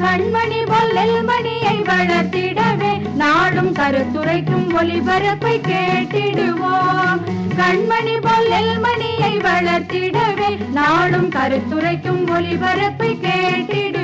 கண்மணி பொல்லில் மணியை வளர்த்திடவே நாடும் கருத்துரைக்கும் ஒளிபரப்பை கேட்டிடுவோம். கண்மணி பொல்லில் மணியை வளர்த்திடவே நாடும் கருத்துரைக்கும் ஒளிபரப்பை கேட்டிடுவோம்.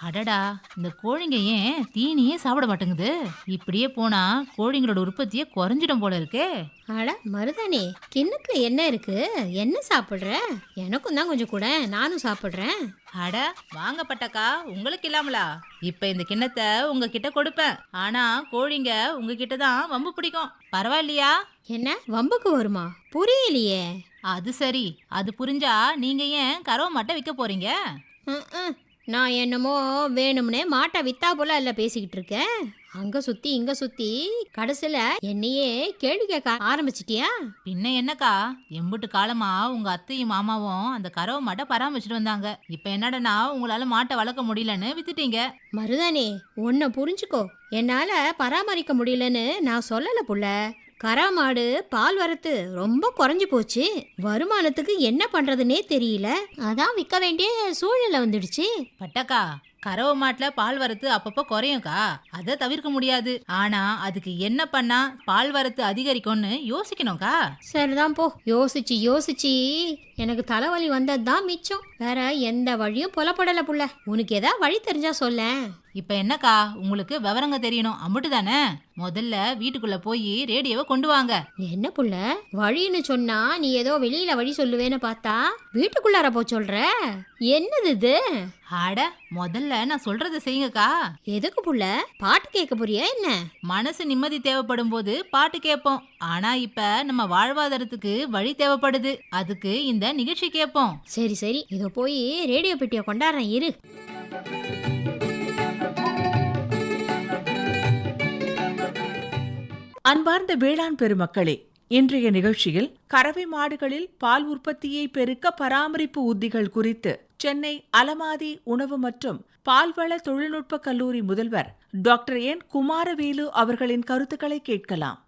அடடா இந்த கோழிங்க ஏன் தீனியே சாப்பிட மாட்டேங்குது? இப்படியே போனா கோழிங்களோட உற்பத்தியே குறைஞ்சிடும் போல இருக்கே. அட மருதானி கிண்ணத்துல என்ன இருக்கு? என்ன சாப்பிடுற? எனக்கும் தான் கொஞ்சம் கூட நானும் சாப்பிடுறேன். அட வாங்க பட்டக்கா உங்களுக்கு இல்லாமலா? இப்ப இந்த கிண்ணத்தை உங்ககிட்ட கொடுப்பேன். ஆனா கோழிங்க உங்ககிட்ட தான் வம்பு பிடிக்கும். பரவாயில்லையா? என்ன வம்புக்கு வருமா? புரியலையே. அது சரி. அது புரிஞ்சா நீங்க ஏன் கறவை மாட்டை விற்க போறீங்க. நான் என்னமோ வேணும்னே மாட்டை வித்தா போல இல்ல பேசிக்கிட்டு இருக்கேன். அங்க சுத்தி இங்க சுத்தி கடைசியில என்னையே கேள்வி கேட்க ஆரம்பிச்சிட்டியா? பின்ன என்னக்கா? எம்புட்டு காலமா உங்க அத்தையும் மாமாவும் அந்த கறவை மாட்டை பராமரிச்சுட்டு வந்தாங்க. இப்ப என்னடனா உங்களால மாட்டை வளர்க்க முடியலன்னு வித்துட்டீங்க. மருதானே உன்னை புரிஞ்சுக்கோ. என்னால பராமரிக்க முடியலன்னு நான் சொல்லல புள்ள. கரா மாடு பால் வரத்து ரொம்ப குறைஞ்சு போச்சு. வருமானத்துக்கு என்ன பண்றதுனே தெரியல. அதான் விற்க வேண்டிய சூழ்நிலை வந்துடுச்சு. பட்டக்கா கறவை மாட்டுல பால் வரத்து அப்பப்போ குறையும்க்கா. அதை தவிர்க்க முடியாது. ஆனா அதுக்கு என்ன பண்ணா பால் வரத்து அதிகரிக்கும்னு யோசிக்கணும்க்கா. சரிதான் போ. யோசிச்சு யோசிச்சு. எனக்கு தலைவலி வந்தது தான் மிச்சம். வேற எந்த வழியும் புலப்படல புள்ள. உனக்கு ஏதா வழி தெரிஞ்சா சொல்லேன். இப்ப என்னக்கா? உங்களுக்கு விவரங்க தெரியணும். அம்புட்டு தானே? முதல்ல வீட்டுக்குள்ள போய் ரேடியோவை கொண்டு வாங்க. என்ன புள்ள? வழின்னு சொன்னா நீ ஏதோ வெளியில வழி சொல்லுவேன்னு பார்த்தா வீட்டுக்குள்ளார போ சொல்ற? என்னது இது? அட முதல்ல நான் சொல்றதை செய்யுங்கக்கா. எதுக்கு புள்ள? பாட்டு கேட்க போறியா என்ன? மனசு நிம்மதி தேவைப்படும் போது பாட்டு கேட்போம். ஆனா இப்ப நம்ம வாழ்வாதாரத்துக்கு வழி தேவைப்படுது. அதுக்கு இந்த நிகழ்ச்சி கேட்போம். சரி சரி. இதோ போய் ரேடியோ பெட்டியை கொண்டாடுறேன் இரு. அன்பார்ந்த வேளாண் பெருமக்களே இன்றைய நிகழ்ச்சியில் கறவை மாடுகளில் பால் உற்பத்தியை பெருக்க பராமரிப்பு உத்திகள் குறித்து சென்னை அலமாதி உணவு மற்றும் பால்வள தொழில்நுட்ப கல்லூரி முதல்வர் டாக்டர் என். குமாரவேலு அவர்களின் கருத்துக்களை கேட்கலாம்.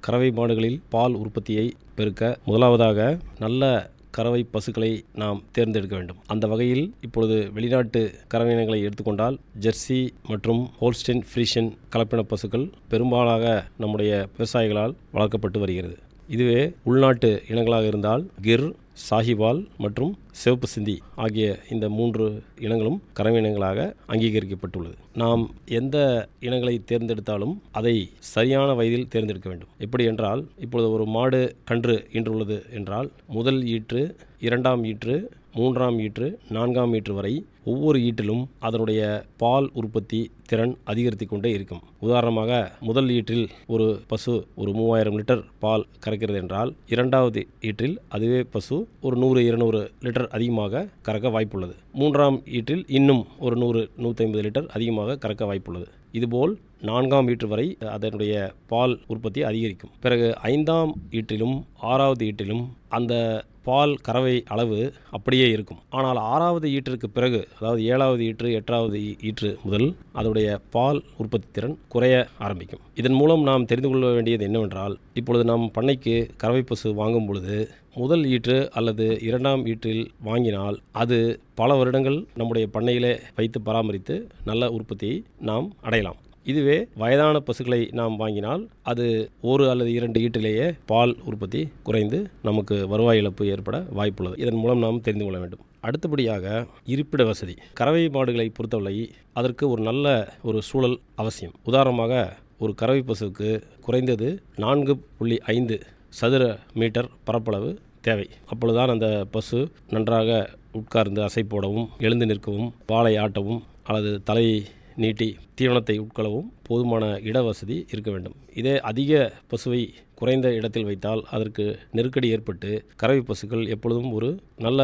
கறவை மாடுகளில் பால் உற்பத்தியை பெருக்க முதலாவதாக நல்ல கறவை பசுக்களை நாம் தேர்ந்தெடுக்க வேண்டும். அந்த வகையில் இப்பொழுது வெளிநாட்டு கறவை இனங்களை எடுத்துக்கொண்டால் ஜெர்சி மற்றும் ஹோல்ஸ்டென் ஃப்ரீஷன் கலப்பின பசுக்கள் பெரும்பாலாக நம்முடைய விவசாயிகளால் வளர்க்கப்பட்டு வருகிறது. இதுவே உள்நாட்டு இனங்களாக இருந்தால் கிர் சாஹிவால் மற்றும் சிவப்பு சிந்தி ஆகிய இந்த மூன்று இனங்களும் கரவினங்களாக இனங்களாக அங்கீகரிக்கப்பட்டுள்ளது. நாம் எந்த இனங்களை தேர்ந்தெடுத்தாலும் அதை சரியான வயதில் தேர்ந்தெடுக்க வேண்டும். எப்படி என்றால் இப்பொழுது ஒரு மாடு கன்று ஈன்றுள்ளது என்றால் முதல் ஈற்று இரண்டாம் ஈற்று மூன்றாம் ஈற்று நான்காம் ஈற்று வரை ஒவ்வொரு ஈற்றிலும் அதனுடைய பால் உற்பத்தி திறன் அதிகரித்து கொண்டே இருக்கும். உதாரணமாக முதல் ஈற்றில் ஒரு பசு ஒரு மூவாயிரம் லிட்டர் பால் கறக்கிறது என்றால் இரண்டாவது ஈற்றில் அதுவே பசு ஒரு நூறு இருநூறு லிட்டர் அதிகமாக கறக்க வாய்ப்புள்ளது. மூன்றாம் ஈற்றில் இன்னும் ஒரு நூறு நூற்றி ஐம்பது லிட்டர் அதிகமாக கறக்க வாய்ப்புள்ளது. இதுபோல் நான்காம் ஈற்று வரை அதனுடைய பால் உற்பத்தி அதிகரிக்கும். பிறகு ஐந்தாம் ஈற்றிலும் ஆறாவது ஈற்றிலும் அந்த பால் கறவை அளவு அப்படியே இருக்கும். ஆனால் ஆறாவது ஈற்றிற்கு பிறகு அதாவது ஏழாவது ஈற்று எட்டாவது ஈற்று முதல் அதனுடைய பால் உற்பத்தி திறன் குறைய ஆரம்பிக்கும். இதன் மூலம் நாம் தெரிந்து கொள்ள வேண்டியது என்னவென்றால் இப்பொழுது நாம் பண்ணைக்கு கறவை பசு வாங்கும் பொழுது முதல் ஈற்று அல்லது இரண்டாம் ஈற்றில் வாங்கினால் அது பல வருடங்கள் நம்முடைய பண்ணையிலே வைத்து பராமரித்து நல்ல உற்பத்தியை நாம் அடையலாம். இதுவே வயதான பசுக்களை நாம் வாங்கினால் அது ஒரு அல்லது இரண்டு ஈட்டிலேயே பால் உற்பத்தி குறைந்து நமக்கு வருவாய் இழப்பு ஏற்பட வாய்ப்புள்ளது. இதன் மூலம் நாம் தெரிந்து கொள்ள வேண்டும். அடுத்தபடியாக இருப்பிட வசதி. கறவை மாடுகளை பொறுத்தவரை அதற்கு ஒரு நல்ல ஒரு சூழல் அவசியம். உதாரணமாக ஒரு கறவை பசுவுக்கு குறைந்தது நான்கு புள்ளி ஐந்து சதுர மீட்டர் பரப்பளவு தேவை. அப்பொழுதுதான் அந்த பசு நன்றாக உட்கார்ந்து அசை போடவும் எழுந்து நிற்கவும் பாலை ஆட்டவும் அல்லது தலையை நீட்டி தீவனத்தை உட்கொள்ளவும் போதுமான இடவசதி இருக்க வேண்டும். இதே அதிக பசுவை குறைந்த இடத்தில் வைத்தால் அதற்கு நெருக்கடி ஏற்பட்டு கறவை பசுக்கள் எப்பொழுதும் ஒரு நல்ல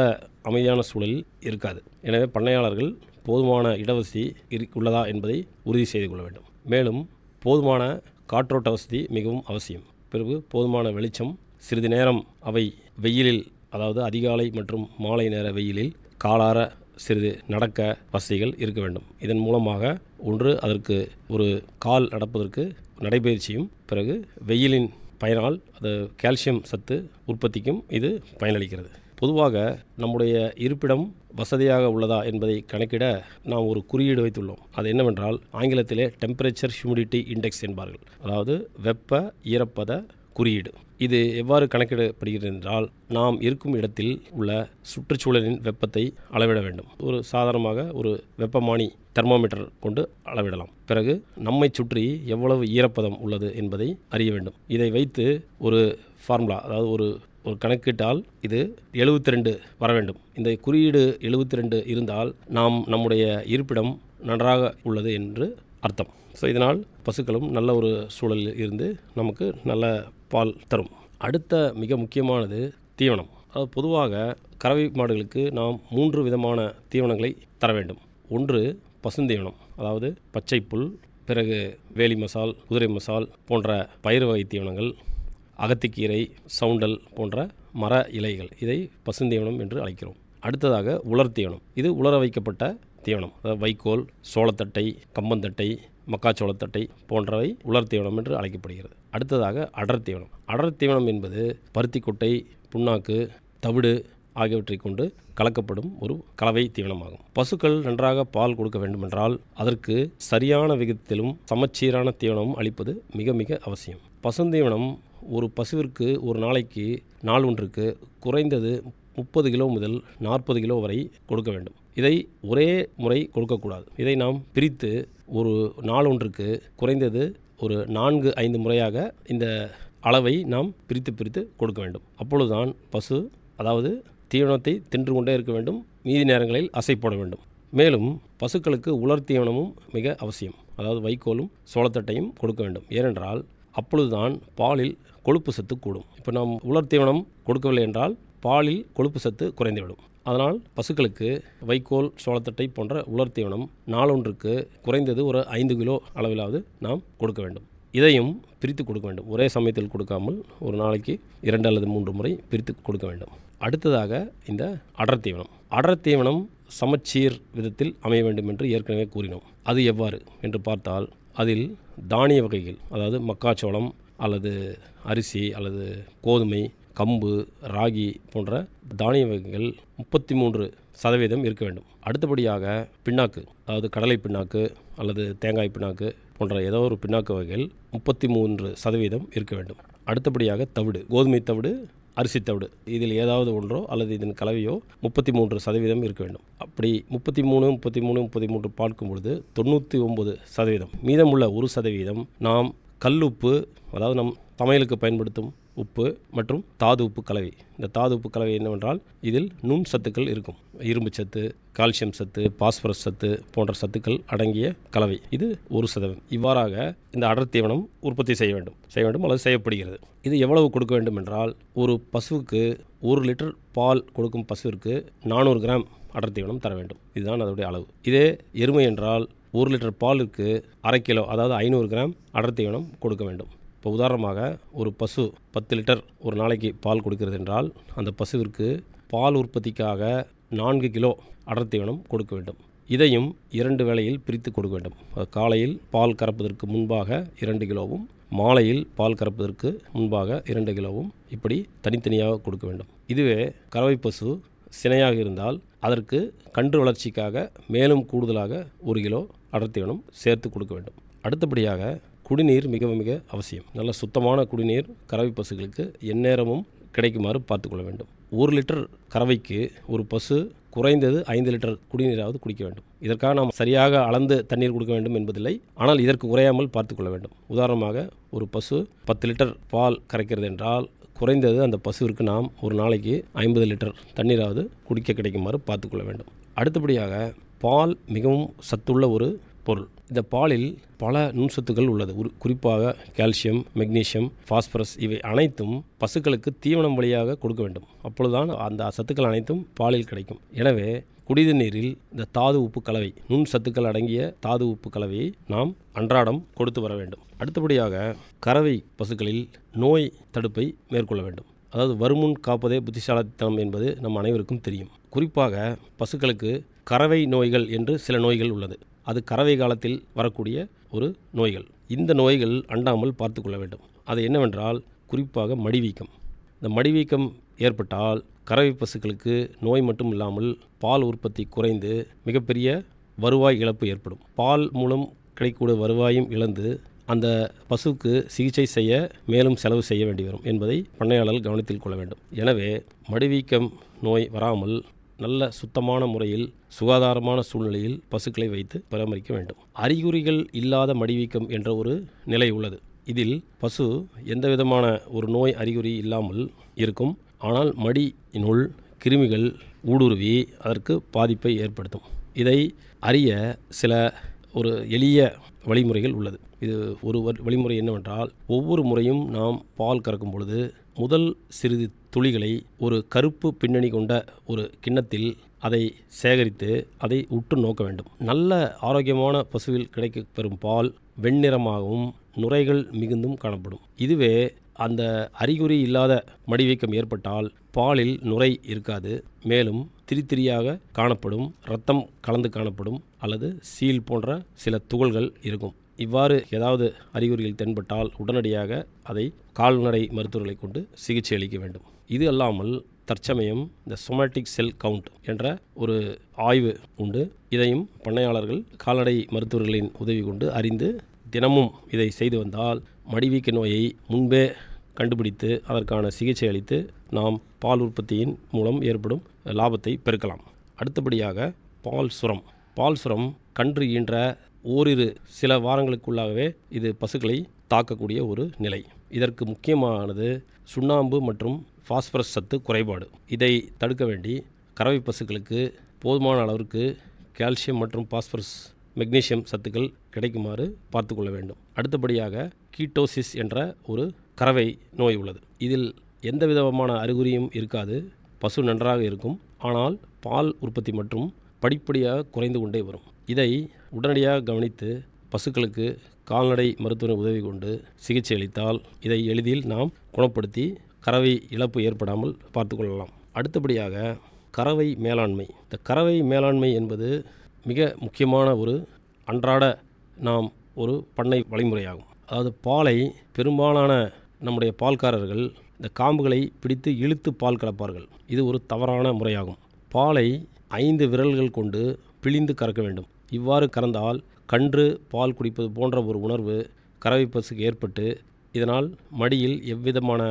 அமைதியான சூழலில் இருக்காது. எனவே பண்ணையாளர்கள் போதுமான இடவசதி இரு உள்ளதா என்பதை உறுதி செய்து கொள்ள வேண்டும். மேலும் போதுமான காற்றோட்ட வசதி மிகவும் அவசியம். பிறகு போதுமான வெளிச்சம் சிறிது நேரம் அவை வெயிலில் அதாவது அதிகாலை மற்றும் மாலை நேர வெயிலில் காலார சிறிது நடக்க வசதிகள் இருக்க வேண்டும். இதன் மூலமாக ஒன்று அதற்கு ஒரு கால் நடப்பதற்கு நடைபயிற்சியும் பிறகு வெயிலின் பயனால் அது கால்சியம் சத்து உற்பத்திக்கும் இது பயனளிக்கிறது. பொதுவாக நம்முடைய இருப்பிடம் வசதியாக உள்ளதா என்பதை கணக்கிட நாம் ஒரு குறியீடு வைத்துள்ளோம். அது என்னவென்றால் ஆங்கிலத்திலே டெம்பரேச்சர் ஹியூமிடிட்டி இண்டெக்ஸ் என்பார்கள். அதாவது வெப்ப ஈரப்பத குறியீடு. இது எவ்வாறு கணக்கிடப்படுகிறது என்றால் நாம் இருக்கும் இடத்தில் உள்ள சுற்றுச்சூழலின் வெப்பத்தை அளவிட வேண்டும். ஒரு சாதாரணமாக ஒரு வெப்பமானி தெர்மோமீட்டர் கொண்டு அளவிடலாம். பிறகு நம்மை சுற்றி எவ்வளவு ஈரப்பதம் உள்ளது என்பதை அறிய வேண்டும். இதை வைத்து ஒரு ஃபார்முலா அதாவது ஒரு ஒரு கணக்கிட்டால் இது 72 ரெண்டு வர வேண்டும். இந்த குறியீடு 72 ரெண்டு இருந்தால் நாம் நம்முடைய இருப்பிடம் நன்றாக உள்ளது என்று அர்த்தம். ஸோ இதனால் பசுக்களும் நல்ல ஒரு சூழலில் இருந்து நமக்கு நல்ல பால் தரும். அடுத்த மிக முக்கியமானது தீவனம். அது பொதுவாக கறவை மாடுகளுக்கு நாம் மூன்று விதமான தீவனங்களை தர வேண்டும். ஒன்று பசுந்தீவனம். அதாவது பச்சை புல் பிறகு வேலி மசால் குதிரை மசால் போன்ற பயிர் வகை தீவனங்கள் அகத்திக்கீரை சவுண்டல் போன்ற மர இலைகள். இதை பசுந்தீவனம் என்று அழைக்கிறோம். அடுத்ததாக உலர் தீவனம். இது உலர வைக்கப்பட்ட தீவனம். அதாவது வைக்கோல் சோளத்தட்டை கம்பந்தட்டை மக்காச்சோளத்தட்டை போன்றவை உலர் தீவனம் என்று அழைக்கப்படுகிறது. அடுத்ததாக அடர் தீவனம். அடர் தீவனம் என்பது பருத்திக்கொட்டை புண்ணாக்கு தவிடு ஆகியவற்றை கொண்டு கலக்கப்படும் ஒரு கலவை தீவனமாகும். பசுக்கள் நன்றாக பால் கொடுக்க வேண்டுமென்றால் அதற்கு சரியான விகிதத்திலும் சமச்சீரான தீவனமும் அளிப்பது மிக மிக அவசியம். பசுந்தீவனம் ஒரு பசுவிற்கு ஒரு நாளைக்கு நாள் ஒன்றுக்கு குறைந்தது முப்பது கிலோ முதல் நாற்பது கிலோ வரை கொடுக்க வேண்டும். இதை ஒரே முறை கொடுக்கக்கூடாது. இதை நாம் பிரித்து ஒரு நாள் ஒன்றுக்கு குறைந்தது ஒரு நான்கு ஐந்து முறையாக இந்த அளவை நாம் பிரித்து பிரித்து கொடுக்க வேண்டும். அப்பொழுதுதான் பசு அதாவது தீவனத்தை தின்று கொண்டே இருக்க வேண்டும். மீதி நேரங்களில் அசை போட வேண்டும். மேலும் பசுக்களுக்கு உலர் தீவனமும் மிக அவசியம். அதாவது வைக்கோலும் சோளத்தட்டையும் கொடுக்க வேண்டும். ஏனென்றால் அப்பொழுதுதான் பாலில் கொழுப்பு சத்து கூடும். இப்போ நாம் உலர் தீவனம் கொடுக்கவில்லை என்றால் பாலில் கொழுப்பு சத்து குறைந்துவிடும். அதனால் பசுக்களுக்கு வைக்கோல் சோளத்தட்டை போன்ற உலர் தீவனம் நாளொன்றுக்கு குறைந்தது ஒரு ஐந்து கிலோ அளவிலாவது நாம் கொடுக்க வேண்டும். இதையும் பிரித்து கொடுக்க வேண்டும். ஒரே சமயத்தில் கொடுக்காமல் ஒரு நாளைக்கு இரண்டு அல்லது மூன்று முறை பிரித்து கொடுக்க வேண்டும். அடுத்ததாக இந்த அடர் தீவனம். அடர் தீவனம் சமச்சீர் விதத்தில் அமைய வேண்டும் என்று ஏற்கனவே கூறினோம். அது எவ்வாறு என்று பார்த்தால் அதில் தானிய வகைகள் அதாவது மக்காச்சோளம் அல்லது அரிசி அல்லது கோதுமை கம்பு ராகி போன்ற தானிய வகைகள் முப்பத்தி மூன்று சதவீதம் இருக்க வேண்டும். அடுத்தபடியாக பின்னாக்கு அதாவது கடலை பிண்ணாக்கு அல்லது தேங்காய் பிண்ணாக்கு போன்ற ஏதோ ஒரு பின்னாக்கு வகைகள் முப்பத்தி மூன்று சதவீதம் இருக்க வேண்டும். அடுத்தபடியாக தவிடு கோதுமை தவிடு அரிசி தவிடு. இதில் ஏதாவது ஒன்றோ அல்லது இதன் கலவையோ முப்பத்தி மூன்று சதவீதம் இருக்க வேண்டும். அப்படி முப்பத்தி மூணு முப்பத்தி மூணு முப்பத்தி மூன்று பார்க்கும் பொழுது தொண்ணூற்றி ஒம்பது சதவீதம். மீதமுள்ள ஒரு சதவீதம் நாம் கல்லுப்பு அதாவது நம் சமையலுக்கு பயன்படுத்தும் உப்பு மற்றும் தாது உப்பு கலவை. இந்த தாது உப்பு கலவை என்னவென்றால் இதில் நுண் சத்துக்கள் இருக்கும். இரும்பு சத்து கால்சியம் சத்து பாஸ்பரஸ் சத்து போன்ற சத்துக்கள் அடங்கிய கலவை. இது ஒரு சதவீதம். இவ்வாறாக இந்த அடர் தீவனம் உற்பத்தி செய்ய வேண்டும். செய்ய வேண்டும் அல்லது செய்யப்படுகிறது. இது எவ்வளவு கொடுக்க வேண்டும் என்றால் ஒரு பசுவுக்கு ஒரு லிட்டர் பால் கொடுக்கும் பசுவிற்கு நானூறு கிராம் அடர் தீவனம் தர வேண்டும். இதுதான் அதனுடைய அளவு. இதே எருமை என்றால் ஒரு லிட்டர் பாலுக்கு அரை கிலோ அதாவது ஐநூறு கிராம் அடர் தீவனம் கொடுக்க வேண்டும். இப்போ உதாரணமாக ஒரு பசு பத்து லிட்டர் ஒரு நாளைக்கு பால் கொடுக்கிறது என்றால் அந்த பசுவிற்கு பால் உற்பத்திக்காக நான்கு கிலோ அடர் கொடுக்க வேண்டும். இதையும் இரண்டு வேளையில் பிரித்து கொடுக்க வேண்டும். காலையில் பால் கறப்பதற்கு முன்பாக இரண்டு கிலோவும் மாலையில் பால் கறப்பதற்கு முன்பாக இரண்டு கிலோவும் இப்படி தனித்தனியாக கொடுக்க வேண்டும். இதுவே கறவை பசு சினையாக இருந்தால் அதற்கு கன்று வளர்ச்சிக்காக மேலும் கூடுதலாக ஒரு கிலோ அடர்த்திவனம் சேர்த்து கொடுக்க வேண்டும். அடுத்தபடியாக குடிநீர் மிக மிக அவசியம். நல்ல சுத்தமான குடிநீர் கறவை பசுகளுக்கு எந்நேரமும் கிடைக்குமாறு பார்த்துக்கொள்ள வேண்டும். ஒரு லிட்டர் கறவைக்கு ஒரு பசு குறைந்தது ஐந்து லிட்டர் குடிநீராவது குடிக்க வேண்டும். இதற்காக நாம் சரியாக அளந்து தண்ணீர் கொடுக்க வேண்டும் என்பதில்லை. ஆனால் இதற்கு குறையாமல் பார்த்துக்கொள்ள வேண்டும். உதாரணமாக ஒரு பசு பத்து லிட்டர் பால் கரைக்கிறது என்றால் குறைந்தது அந்த பசுவிற்கு நாம் ஒரு நாளைக்கு ஐம்பது லிட்டர் தண்ணீராவது குடிக்க கிடைக்குமாறு பார்த்துக்கொள்ள வேண்டும். அடுத்தபடியாக பால் மிகவும் சத்துள்ள ஒரு பொருள். இந்த பாலில் பல நுண்சத்துக்கள் உள்ளது. உரு- குறிப்பாக கால்சியம் மெக்னீசியம் பாஸ்பரஸ் இவை அனைத்தும் பசுக்களுக்கு தீவனம் வழியாக கொடுக்க வேண்டும். அப்பொழுதுதான் அந்த சத்துக்கள் அனைத்தும் பாலில் கிடைக்கும். எனவே குடித நீரில் இந்த தாது உப்பு கலவை நுண் சத்துக்கள் அடங்கிய தாது உப்பு கலவையை நாம் அன்றாடம் கொடுத்து வர வேண்டும். அடுத்தபடியாக கறவை பசுக்களில் நோய் தடுப்பை மேற்கொள்ள வேண்டும். அதாவது வருமுன் காப்பதே புத்திசாலித்தனம் என்பது நம் அனைவருக்கும் தெரியும். குறிப்பாக பசுக்களுக்கு கறவை நோய்கள் என்று சில நோய்கள் உள்ளது. அது கறவை காலத்தில் வரக்கூடிய ஒரு நோய்கள். இந்த நோய்கள் அண்டாமல் பார்த்து கொள்ள வேண்டும். அது என்னவென்றால் குறிப்பாக மடிவீக்கம். இந்த மடிவீக்கம் ஏற்பட்டால் கறவை பசுக்களுக்கு நோய் மட்டும் இல்லாமல் பால் உற்பத்தி குறைந்து மிகப்பெரிய வருவாய் இழப்பு ஏற்படும். பால் மூலம் கிடைக்கக்கூடிய வருவாயும் இழந்து அந்த பசுவுக்கு சிகிச்சை செய்ய மேலும் செலவு செய்ய வேண்டி வரும் என்பதை பண்ணையாளர்கள் கவனத்தில் கொள்ள வேண்டும். எனவே மடிவீக்கம் நோய் வராமல் நல்ல சுத்தமான முறையில் சுகாதாரமான சூழ்நிலையில் பசுக்களை வைத்து பராமரிக்க வேண்டும். அறிகுறிகள் இல்லாத மடிவீக்கம் என்ற ஒரு நிலை உள்ளது. இதில் பசு எந்த விதமான ஒரு நோய் அறிகுறி இல்லாமல் இருக்கும். ஆனால் மடியினுள் கிருமிகள் ஊடுருவி அதற்கு பாதிப்பை ஏற்படுத்தும். இதை அறிய சில ஒரு எளிய வழிமுறைகள் உள்ளது. இது ஒரு வ- வழிமுறை என்னவென்றால் ஒவ்வொரு முறையும் நாம் பால் கறக்கும் பொழுது முதல் சிறிது துளிகளை ஒரு கருப்பு பின்னணி கொண்ட ஒரு கிண்ணத்தில் அதை சேகரித்து அதை உற்று நோக்க வேண்டும். நல்ல ஆரோக்கியமான பசுவில் கிடைக்க பெறும் பால் வெண்ணிறமாகவும் நுரைகள் மிகுந்தும் காணப்படும். இதுவே அந்த அறிகுறி இல்லாத மடிவீக்கம் ஏற்பட்டால் பாலில் நுரை இருக்காது. மேலும் திரித்திரியாக காணப்படும் ரத்தம் கலந்து காணப்படும் அல்லது சீல் போன்ற சில துகள்கள் இருக்கும். இவ்வாறு ஏதாவது அறிகுறிகள் தென்பட்டால் உடனடியாக அதை கால்நடை மருத்துவர்களை கொண்டு சிகிச்சை அளிக்க வேண்டும். இது அல்லாமல் தற்சமயம் இந்த சொமேட்டிக் செல் கவுண்ட் என்ற ஒரு ஆய்வு உண்டு. இதையும் பண்ணையாளர்கள் கால்நடை மருத்துவர்களின் உதவி கொண்டு அறிந்து தினமும் இதை செய்து வந்தால் மடிவீக்க நோயை முன்பே கண்டுபிடித்து அதற்கான சிகிச்சை அளித்து நாம் பால் உற்பத்தியின் மூலம் ஏற்படும் லாபத்தை பெருக்கலாம். அடுத்தபடியாக பால் சுரம். பால் சுரம் கன்று ஈன்ற ஓரிரு சில வாரங்களுக்குள்ளாகவே இது பசுக்களை தாக்கக்கூடிய ஒரு நிலை. இதற்கு முக்கியமானது சுண்ணாம்பு மற்றும் பாஸ்பரஸ் சத்து குறைபாடு. இதை தடுக்க வேண்டி கறவை பசுக்களுக்கு போதுமான அளவிற்கு கால்சியம் மற்றும் பாஸ்பரஸ் மெக்னீசியம் சத்துக்கள் கிடைக்குமாறு பார்த்துக்கொள்ள வேண்டும். அடுத்தபடியாக கீட்டோசிஸ் என்ற ஒரு கறவை நோய் உள்ளது. இதில் எந்த விதமான அறிகுறியும் இருக்காது. பசு நன்றாக இருக்கும். ஆனால் பால் உற்பத்தி மற்றும் படிப்படியாக குறைந்து கொண்டே வரும். இதை உடனடியாக கவனித்து பசுக்களுக்கு கால்நடை மருத்துவ உதவி கொண்டு சிகிச்சை அளித்தால் இதை எளிதில் நாம் குணப்படுத்தி கறவை இழப்பு ஏற்படாமல் பார்த்துக்கொள்ளலாம் அடுத்தபடியாக கறவை மேலாண்மை. இந்த கறவை மேலாண்மை என்பது மிக முக்கியமான ஒரு அன்றாட நாம் ஒரு பண்ணை வழிமுறையாகும். அதாவது பாலை பெரும்பாலான நம்முடைய பால்காரர்கள் இந்த காம்புகளை பிடித்து இழுத்து பால் கலப்பார்கள். இது ஒரு தவறான முறையாகும். பாலை ஐந்து விரல்கள் கொண்டு பிழிந்து கறக்க வேண்டும். இவ்வாறு கறந்தால் கன்று பால் குடிப்பது போன்ற ஒரு உணர்வு கறவை பசுக்கு ஏற்பட்டு இதனால் மடியில் எவ்விதமான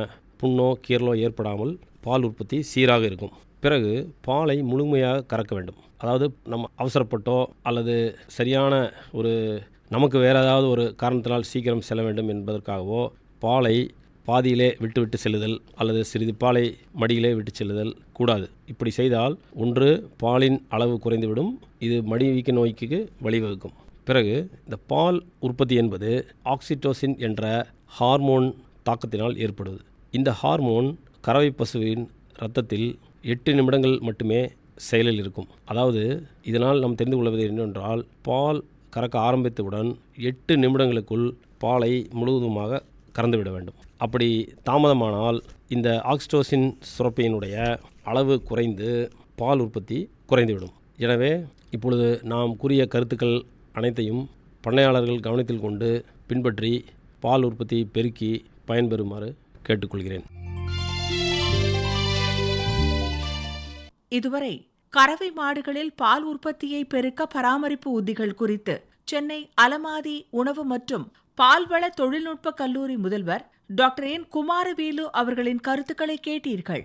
புண்ணோ கீரலோ ஏற்படாமல் பால் உற்பத்தி சீராக இருக்கும். பிறகு பாலை முழுமையாக கறக்க வேண்டும். அதாவது நம்ம அவசரப்பட்டோ அல்லது சரியான ஒரு நமக்கு வேறு ஏதாவது ஒரு காரணத்தினால் சீக்கிரம் செல்ல வேண்டும் என்பதற்காகவோ பாலை பாதியிலே விட்டு விட்டு செல்லுதல் அல்லது சிறிது பாலை மடியிலே விட்டு செல்லுதல் கூடாது. இப்படி செய்தால் ஒன்று பாலின் அளவு குறைந்துவிடும். இது மடி வீக்க நோய்க்கு வழிவகுக்கும். பிறகு இந்த பால் உற்பத்தி என்பது ஆக்சிடோசின் என்ற ஹார்மோன் தாக்கத்தினால் ஏற்படுவது இந்த ஹார்மோன் கறவை பசுவின் இரத்தத்தில் எட்டு நிமிடங்கள் மட்டுமே செயலில் இருக்கும். அதாவது இதனால் நாம் தெரிந்து கொள்வது என்னவென்றால் பால் கறக்க ஆரம்பித்தவுடன் எட்டு நிமிடங்களுக்குள் பாலை முழுவதுமாக கறந்துவிட வேண்டும். அப்படி தாமதமானால் இந்த ஆக்ஸ்டோசின் சுரப்பியினுடைய அளவு குறைந்து பால் உற்பத்தி குறைந்துவிடும். எனவே இப்பொழுது நாம் கூறிய கருத்துக்கள் அனைத்தையும் பண்ணையாளர்கள் கவனத்தில் கொண்டு பின்பற்றி பால் உற்பத்தியை பெருக்கி பயன்பெறுமாறு கேட்டுக்கொள்கிறேன். இதுவரை கறவை மாடுகளில் பால் உற்பத்தியை பெருக்க பராமரிப்பு உத்திகள் குறித்து சென்னை அலமாதி உணவு மற்றும் பால்வள தொழில்நுட்ப கல்லூரி முதல்வர் டாக்டர் என் குமாரவேலு அவர்களின் கருத்துக்களை கேட்டீர்கள்.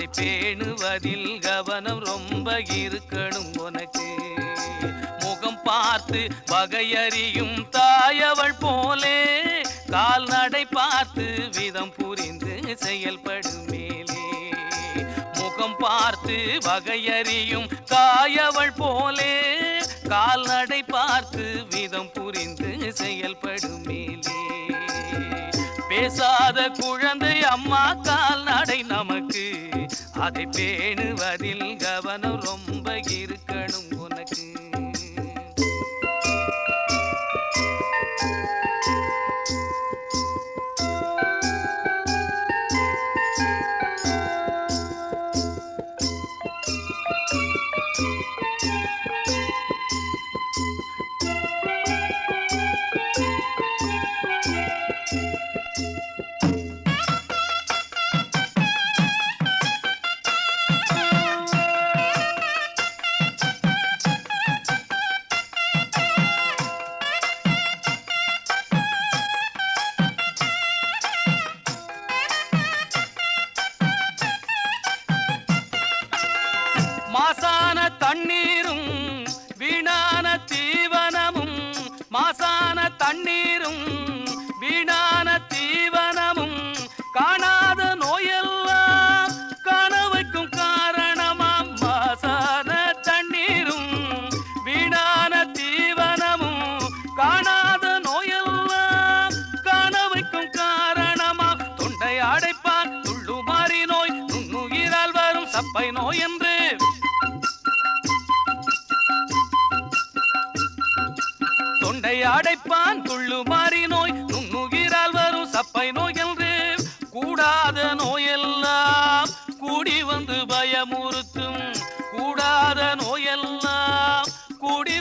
அதை பேணுவதில் கவனம் ரொம்ப இருக்கணும் உனக்கு. முகம் பார்த்து வகையறியும் தாயவள் போலே கால்நடை பார்த்து விதம் புரிந்து செயல்படும் மேலே. முகம் பார்த்து வகையறியும் தாயவள் போலே கால்நடை பார்த்து விதம் புரிந்து செயல்படும் மேலே. பேசாத குழந்தை அம்மா கால்நடை நமக்கு. அதை பேணுவதில் கவனம் ரொம்ப இருக்கு.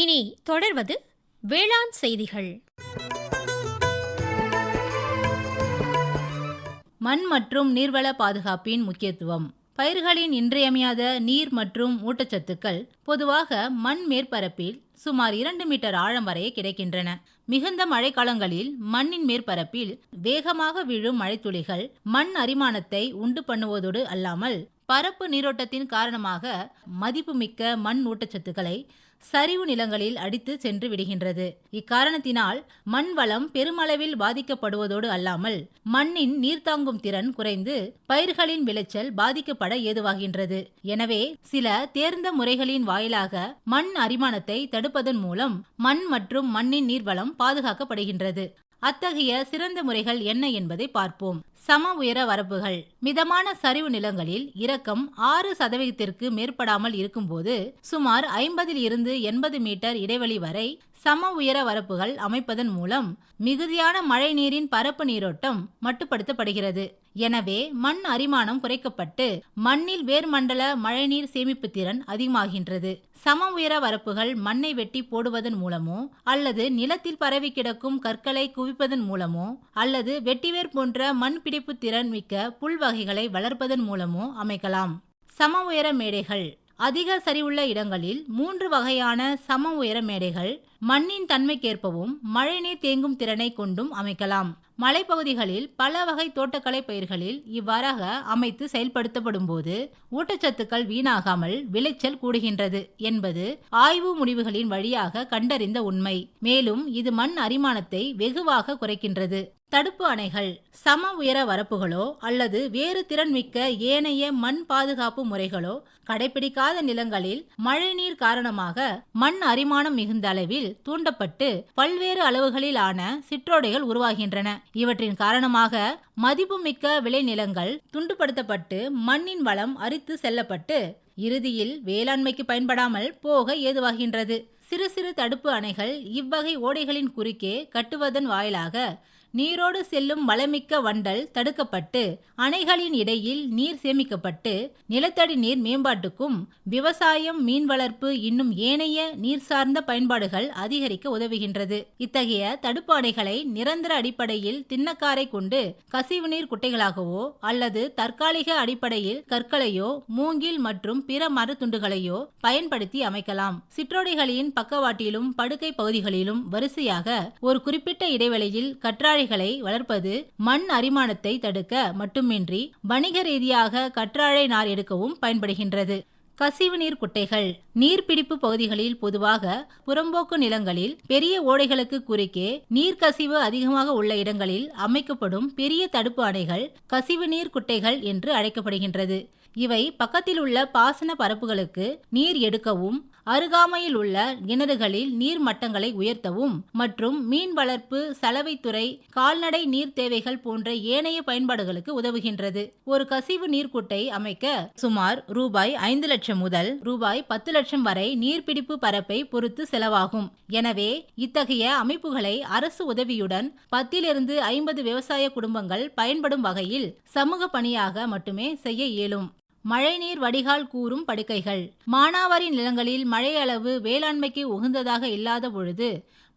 இனி தொடர்வது வேளாண் செய்திகள். மண் மற்றும் நீர்வள பாதுகாப்பின் முக்கியத்துவம். பயிர்களின் இன்றியமையாத நீர் மற்றும் ஊட்டச்சத்துக்கள் பொதுவாக மண் மேற்பரப்பில் சுமார் இரண்டு மீட்டர் ஆழம் வரை கிடைக்கின்றன. மிகுந்த மழைக்காலங்களில் மண்ணின் மேற்பரப்பில் வேகமாக விழும் மழைத்துளிகள் மண் அரிமானத்தை உண்டு பண்ணுவதோடு அல்லாமல் பரப்பு நீரோட்டத்தின் காரணமாக மதிப்புமிக்க மண் ஊட்டச்சத்துக்களை சரிவு நிலங்களில் அடித்து சென்று விடுகின்றது. இக்காரணத்தினால் மண் வளம் பெருமளவில் பாதிக்கப்படுவதோடு அல்லாமல் மண்ணின் நீர்த்தாங்கும் திறன் குறைந்து பயிர்களின் விளைச்சல் பாதிக்கப்பட ஏதுவாகின்றது. எனவே சில தேர்ந்த முறைகளின் வாயிலாக மண் அரிமானத்தை தடுப்பதன் மூலம் மண் மற்றும் மண்ணின் நீர்வளம் பாதுகாக்கப்படுகின்றது. அத்தகைய சிறந்த முறைகள் என்ன என்பதை பார்ப்போம். சம உயர வரப்புகள் மிதமான சரிவு நிலங்களில் இறக்கம் ஆறு சதவீதத்திற்கு மேற்படாமல் இருக்கும்போது சுமார் ஐம்பதில் இருந்து எண்பது மீட்டர் இடைவெளி வரை சம உயர வரப்புகள் அமைப்பதன் மூலம் மிகுதியான மழை நீரின் பரப்பு நீரோட்டம் மட்டுப்படுத்தப்படுகிறது. எனவே மண் அரிமானம் குறைக்கப்பட்டு மண்ணில் வேர்மண்டல மழைநீர் சேமிப்பு திறன் அதிகமாகின்றது. சம உயர வரப்புகள் மண்ணை வெட்டி போடுவதன் மூலமோ அல்லது நிலத்தில் பரவி கிடக்கும் கற்களை குவிப்பதன் மூலமோ அல்லது வெட்டிவேர் போன்ற மண் பிடிப்பு திறன் மிக்க புல் வகைகளை வளர்ப்பதன் மூலமோ அமைக்கலாம். சம உயர மேடைகள். அதிக சரிவுள்ள இடங்களில் மூன்று வகையான சம உயர மேடைகள் மண்ணின் தன்மைக்கேற்பவும் மழைநீர் தேங்கும் திறனை கொண்டும் அமைக்கலாம். மலைப்பகுதிகளில் பல வகை தோட்டக்கலை பயிர்களில் இவ்வாறாக அமைத்து செயல்படுத்தப்படும் போது ஊட்டச்சத்துக்கள் வீணாகாமல் விளைச்சல் கூடுகின்றது என்பது ஆய்வு முடிவுகளின் வழியாக கண்டறிந்த உண்மை. மேலும் இது மண் அரிமானத்தை வெகுவாக குறைக்கின்றது. தடுப்பு அணைகள் சம உயர வரப்புகளோ அல்லது வேறு திறன்மிக்க ஏனைய மண் பாதுகாப்பு முறைகளோ கடைபிடிக்காத நிலங்களில் மழைநீர் காரணமாக மண் அரிமானம் மிகுந்த அளவில் தூண்டப்பட்டு பல்வேறு அளவுகளிலான சிற்றோடைகள் உருவாகின்றன. இவற்றின் காரணமாக மதிப்புமிக்க விளைநிலங்கள் துண்டுபடுத்தப்பட்டு மண்ணின் வளம் அரித்து செல்லப்பட்டு இறுதியில் வேளாண்மைக்கு பயன்படாமல் போக ஏதுவாகின்றது. சிறு சிறு தடுப்பு அணைகள் இவ்வகை ஓடைகளின் குறுக்கே கட்டுவதன் வாயிலாக நீரோடு செல்லும் வளமிக்க வண்டல் தடுக்கப்பட்டு அணைகளின் இடையில் நீர் சேமிக்கப்பட்டு நிலத்தடி நீர் மேம்பாட்டுக்கும் விவசாயம் மீன் வளர்ப்பு இன்னும் ஏனைய நீர் சார்ந்த பயன்பாடுகள் அதிகரிக்க உதவுகின்றது. இத்தகைய தடுப்பு அணைகளை நிரந்தர அடிப்படையில் திண்ணக்காரை கொண்டு கசிவுநீர் குட்டைகளாகவோ அல்லது தற்காலிக அடிப்படையில் கற்களையோ மூங்கில் மற்றும் பிற மரத்துண்டுகளையோ பயன்படுத்தி அமைக்கலாம். சிற்றோடைகளின் பக்கவாட்டிலும் படுக்கை பகுதிகளிலும் வரிசையாக ஒரு குறிப்பிட்ட இடைவெளியில் கற்றாழை கற்றாழைகளை வளர்ப்பது மண் அரிமானத்தை தடுக்க மட்டுமின்றி வணிக ரீதியாக கற்றாழை நார் எடுக்கவும் பயன்படுகின்றது. கசிவு நீர் குட்டைகள் நீர்பிடிப்பு பகுதிகளில் பொதுவாக புறம்போக்கு நிலங்களில் பெரிய ஓடைகளுக்கு குறுக்கே நீர்க்கசிவு அதிகமாக உள்ள இடங்களில் அமைக்கப்படும் பெரிய தடுப்பு அணைகள் கசிவு நீர் குட்டைகள் என்று அழைக்கப்படுகின்றது. இவை பக்கத்தில் உள்ள பாசன பரப்புகளுக்கு நீர் எடுக்கவும் அருகாமையில் உள்ள கிணறுகளில் நீர் மட்டங்களை உயர்த்தவும் மற்றும் மீன் வளர்ப்பு சலவைத்துறை கால்நடை நீர் தேவைகள் போன்ற ஏனைய பயன்பாடுகளுக்கு உதவுகின்றது. ஒரு கசிவு நீர்க்குட்டை அமைக்க சுமார் ரூபாய் ஐந்து லட்சம் முதல் ரூபாய் பத்து லட்சம் வரை நீர்பிடிப்பு பரப்பை பொறுத்து செலவாகும். எனவே இத்தகைய அமைப்புகளை அரசு உதவியுடன் பத்திலிருந்து ஐம்பது விவசாய குடும்பங்கள் பயன்படும் வகையில் சமூக பணியாக மட்டுமே செய்ய இயலும். மழைநீர் வடிகால் கூறும் படுக்கைகள். மானாவாரி நிலங்களில் மழை அளவு வேளாண்மைக்கு உகந்ததாக இல்லாத பொழுது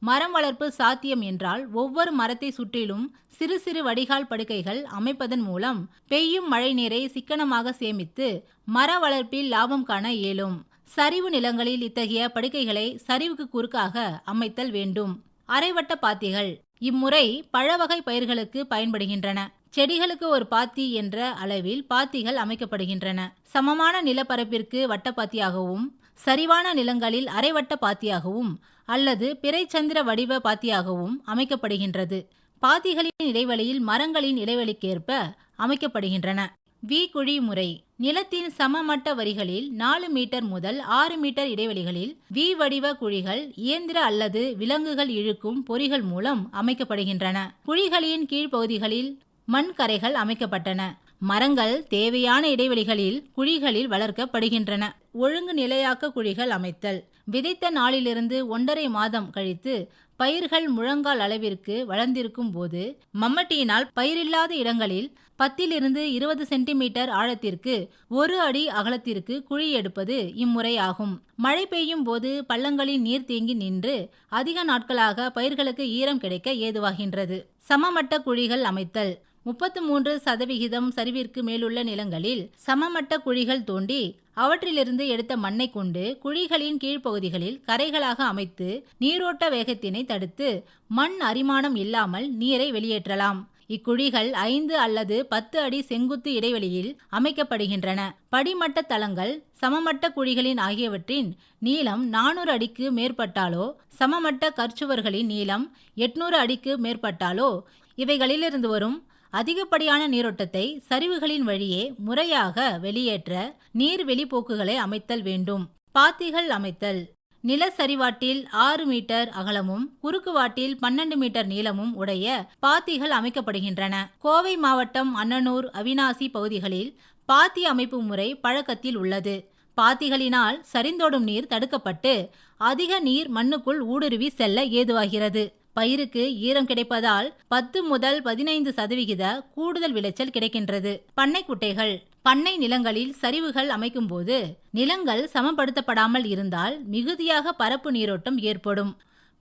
மரம் வளர்ப்பு சாத்தியம் என்றால் ஒவ்வொரு மரத்தை சுற்றிலும் சிறு சிறு வடிகால் படுக்கைகள் அமைப்பதன் மூலம் பெய்யும் மழை நீரை சிக்கனமாக சேமித்து மர வளர்ப்பில் லாபம் காண இயலும். சரிவு நிலங்களில் இத்தகைய படுக்கைகளை சரிவுக்கு குறுக்காக அமைத்தல் வேண்டும். அரைவட்ட பாத்திகள். இம்முறை பழவகை பயிர்களுக்கு பயன்படுகின்றன. செடிகளுக்கு ஒரு பாத்தி என்ற அளவில் பாத்திகள் அமைக்கப்படுகின்றன. சமமான நிலப்பரப்பிற்கு வட்டப்பாத்தியாகவும் சரிவான நிலங்களில் அரைவட்ட பாத்தியாகவும் அல்லது பிறைச்சந்திர வடிவ பாத்தியாகவும் அமைக்கப்படுகின்றது. பாத்திகளின் இடைவெளியில் மரங்களின் இடைவெளிக்கேற்ப அமைக்கப்படுகின்றன. வி குழி முறை. நிலத்தின் சமமட்ட வரிகளில் நாலு மீட்டர் முதல் ஆறு மீட்டர் இடைவெளிகளில் வி வடிவ குழிகள் இயந்திர அல்லது விலங்குகள் இழுக்கும் பொறிகள் மூலம் அமைக்கப்படுகின்றன. குழிகளின் கீழ்ப்பகுதிகளில் மண் கரைகள் அமைக்கப்பட்டன. மரங்கள் தேவையான இடைவெளிகளில் குழிகளில் வளர்க்கப்படுகின்றன. ஒழுங்கு நிலையாக்க குழிகள் அமைத்தல். விதைத்த நாளிலிருந்து ஒன்றரை மாதம் கழித்து பயிர்கள் முழங்கால் அளவிற்கு வளர்ந்திருக்கும் போது மம்மட்டியினால் பயிரில்லாத இடங்களில் பத்திலிருந்து இருபது சென்டிமீட்டர் ஆழத்திற்கு ஒரு அடி அகலத்திற்கு குழி எடுப்பது இம்முறை ஆகும். மழை பெய்யும் போது பள்ளங்களில் நீர் தேங்கி நின்று அதிக நாட்களாக பயிர்களுக்கு ஈரம் கிடைக்க ஏதுவாகின்றது. சமமட்ட குழிகள் அமைத்தல். முப்பத்து மூன்று சதவிகிதம் சரிவிற்கு மேலுள்ள நிலங்களில் சமமட்ட குழிகள் தோண்டி அவற்றிலிருந்து எடுத்த மண்ணை கொண்டு குழிகளின் கீழ்ப்பகுதிகளில் கரைகளாக அமைத்து நீரோட்ட வேகத்தினை தடுத்து மண் அரிமானம் இல்லாமல் நீரை வெளியேற்றலாம். இக்குழிகள் ஐந்து அல்லது பத்து அடி செங்குத்து இடைவெளியில் அமைக்கப்படுகின்றன. படிமட்ட தளங்கள் சமமட்ட குழிகளின் ஆகியவற்றின் நீளம் நானூறு அடிக்கு மேற்பட்டாலோ சமமட்ட கற்சுவர்களின் நீளம் எட்நூறு அடிக்கு மேற்பட்டாலோ இவைகளிலிருந்து வரும் அதிகப்படியான நீரோட்டத்தை சரிவுகளின் வழியே முறையாக வெளியேற்ற நீர் வெளிப்போக்குகளை அமைத்தல் வேண்டும். பாத்திகள் அமைத்தல். நிலசரிவாட்டில் ஆறு மீட்டர் அகலமும் குறுக்குவாட்டில் பன்னெண்டு மீட்டர் நீளமும் உடைய பாத்திகள் அமைக்கப்படுகின்றன. கோவை மாவட்டம் அன்னனூர் அவினாசி பகுதிகளில் பாத்தி அமைப்பு முறை பழக்கத்தில் உள்ளது. பாத்திகளினால் சரிந்தோடும் நீர் தடுக்கப்பட்டு அதிக நீர் மண்ணுக்குள் ஊடுருவி செல்ல ஏதுவாகிறது. பயிருக்கு ஈரம் கிடைப்பதால் பத்து முதல் பதினைந்து சதவிகித கூடுதல் விளைச்சல் கிடைக்கின்றது. பண்ணை குட்டைகள். பண்ணை நிலங்களில் சரிவுகள் அமைக்கும்போது நிலங்கள் சமப்படுத்தப்படாமல் இருந்தால் மிகுதியாக பரப்பு நீரோட்டம் ஏற்படும்.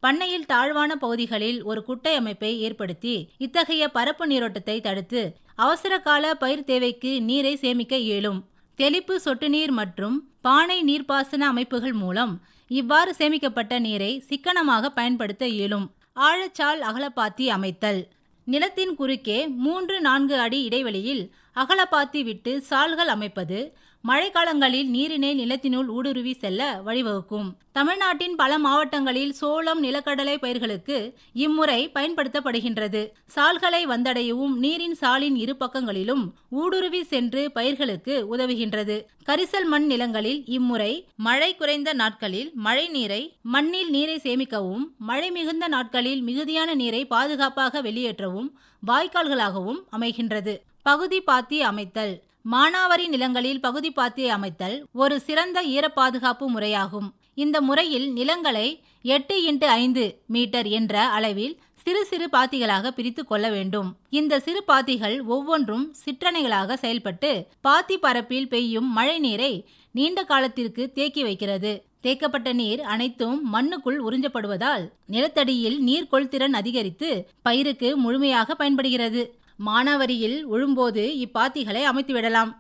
பண்ணையில் தாழ்வான பகுதிகளில் ஒரு குட்டை அமைப்பை ஏற்படுத்தி இத்தகைய பரப்பு நீரோட்டத்தை தடுத்து அவசர கால பயிர் தேவைக்கு நீரை சேமிக்க இயலும். தெளிப்பு சொட்டு நீர் மற்றும் பானை நீர்ப்பாசன அமைப்புகள் மூலம் இவ்வாறு சேமிக்கப்பட்ட நீரை சிக்கனமாக பயன்படுத்த இயலும். ஆழச்சால் அகலப்பாத்தி அமைத்தல். நிலத்தின் குறுக்கே மூன்று நான்கு அடி இடைவெளியில் அகலப்பாத்தி விட்டு சால்கள் அமைப்பது மழைக்காலங்களில் நீரினை நிலத்தினுள் ஊடுருவி செல்ல வழிவகுக்கும். தமிழ்நாட்டின் பல மாவட்டங்களில் சோளம் நிலக்கடலை பயிர்களுக்கு இம்முறை பயன்படுத்தப்படுகின்றது. சால்களை வந்தடையவும் நீரின் சாலின் இரு பக்கங்களிலும் ஊடுருவி சென்று பயிர்களுக்கு உதவுகின்றது. கரிசல் மண் நிலங்களில் இம்முறை மழை குறைந்த நாட்களில் மழை நீரை மண்ணில் நீரை சேமிக்கவும் மழை மிகுந்த நாட்களில் மிகுதியான நீரை பாதுகாப்பாக வெளியேற்றவும் வாய்க்கால்களாகவும் அமைகின்றது. பகுதி பாத்தி அமைத்தல். மானாவரி நிலங்களில் பகுதி பாத்தியை அமைத்தல் ஒரு சிறந்த ஈரப்பாதுகாப்பு முறையாகும். இந்த முறையில் நிலங்களை எட்டு இன்ட்டு ஐந்து மீட்டர் என்ற அளவில் சிறு சிறு பாத்திகளாக பிரித்து கொள்ள வேண்டும். இந்த சிறு பாத்திகள் ஒவ்வொன்றும் சிற்றணைகளாக செயல்பட்டு பாத்தி பரப்பில் பெய்யும் மழை நீரை நீண்ட காலத்திற்கு தேக்கி வைக்கிறது. தேக்கப்பட்ட நீர் அனைத்தும் மண்ணுக்குள் உறிஞ்சப்படுவதால் நிலத்தடியில் நீர் கொள்திறன் அதிகரித்து பயிருக்கு முழுமையாக பயன்படுகிறது. மானாவரியில் உழும்போது இப்பாத்திகளை அமைத்துவிடலாம்.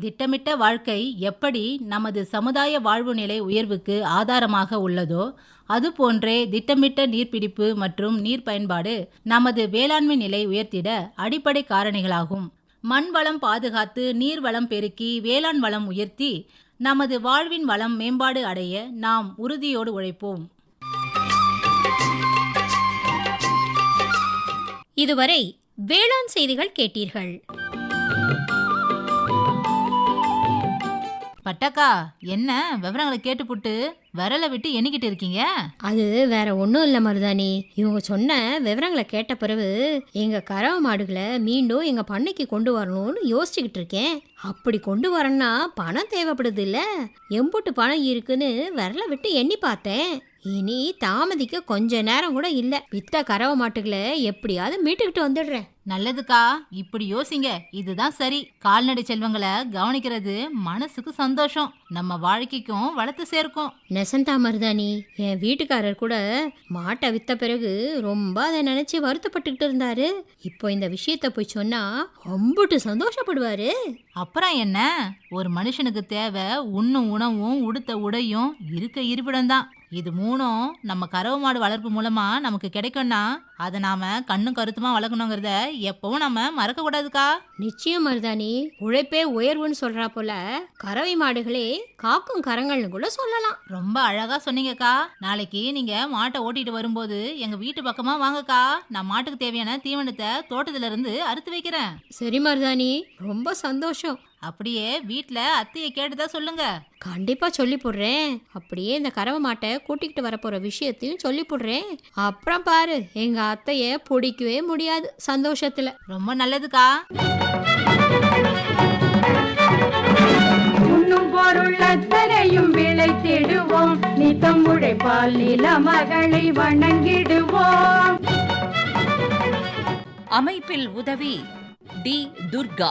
திட்டமிட்ட வாழ்க்கை எப்படி நமது சமுதாய வாழ்வு நிலை உயர்வுக்கு ஆதாரமாக உள்ளதோ அதுபோன்றே திட்டமிட்ட நீர்பிடிப்பு மற்றும் நீர் பயன்பாடு நமது வேளாண்மை நிலை உயர்த்திட அடிப்படை காரணிகளாகும். மண் வளம் பாதுகாத்து நீர் வளம் பெருக்கி வேளாண் வளம் உயர்த்தி நமது வாழ்வின் வளம் மேம்பாடு அடைய நாம் உறுதியோடு உழைப்போம். இதுவரை வேளாண் செய்திகள் கேட்டீர்கள். பட்டக்கா என்ன விவரங்களை கேட்டுப்புட்டு விரலை விட்டு எண்ணிக்கிட்டு இருக்கீங்க? அது வேற ஒன்றும் இல்லை மருதாணி. இவங்க சொன்ன விவரங்களை கேட்ட பிறகு எங்க கறவை மாடுகளை மீண்டும் எங்க பண்ணைக்கு கொண்டு வரணும்னு யோசிச்சுக்கிட்டு இருக்கேன். அப்படி கொண்டு வரணும்னா பணம் தேவைப்படுது இல்ல? எம்புட்டு பணம் இருக்குன்னு விரல விட்டு எண்ணி பார்த்தேன். இனி தாமதிக்க கொஞ்ச நேரம் கூட இல்ல. வித்த கறவை மாட்டுகளை எப்படியாவது மீட்டுக்கிட்டு வந்துடுறேன். நல்லதுக்கா இப்படி யோசிங்க. இதுதான் சரி. கால்நடை செல்வங்களை கவனிக்கிறது மனசுக்கு சந்தோஷம். நம்ம வாழ்க்கைக்கும் வளர்த்து சேர்க்கும். நெசந்தா மருதாணி என் வீட்டுக்காரர் கூட மாட்டை வித்த பிறகு ரொம்ப அதை நினைச்சு வருத்தப்பட்டுக்கிட்டு இருந்தாரு. இப்போ இந்த விஷயத்த போய் சொன்னா ரொம்பட்டு சந்தோஷப்படுவாரு. அப்புறம் என்ன? ஒரு மனுஷனுக்கு தேவை உண்ணும் உணவும் உடுத்த உடையும் இருக்க இருப்பிடம் தான் இது மூணும் நம்ம கறவை மாடு வளர்ப்பு மூலமா நமக்கு கிடைக்கும்னா அதை நாம கண்ணும் கருத்துமா வளர்க்கணுங்கிறத எப்பவும் நம்ம மறக்க கூடாதுக்கா. நிச்சயம் மருதாணி. உழைப்பே உயர்வுன்னு சொல்றா போல கறவை மாடுகளே காக்கும் கரங்கள்னு கூட சொல்லலாம். ரொம்ப அழகா சொன்னீங்கக்கா. நாளைக்கு நீங்க மாட்டை ஓட்டிட்டு வரும்போது எங்க வீட்டு பக்கமா வாங்கக்கா. நான் மாட்டுக்கு தேவையான தீவனத்தை தோட்டத்துல இருந்து அறுத்து வைக்கிறேன். சரி மருதாணி ரொம்ப சந்தோஷம். அப்படியே வீட்ல அத்தையை கேட்டுதா சொல்லுங்க. கண்டிப்பா சொல்லி போடுறேன் அப்படியே இந்த கறவை மாட்டை கூட்டிக்கிட்டு வரப்போற விஷயத்தையும் சொல்லி போடுறேன் அப்புறம் பாரு எங்க அத்தைய பிடிக்கவே முடியாது சந்தோஷத்துல. ரொம்ப நல்லதுக்கா. உண்ணும் பொருள் அத்தனையும் விளைத்திடுவோம் நித்தம் உழைப்பால் நில மகளை வணங்கிடுவோம். அமைப்பில் உதவி டி துர்கா.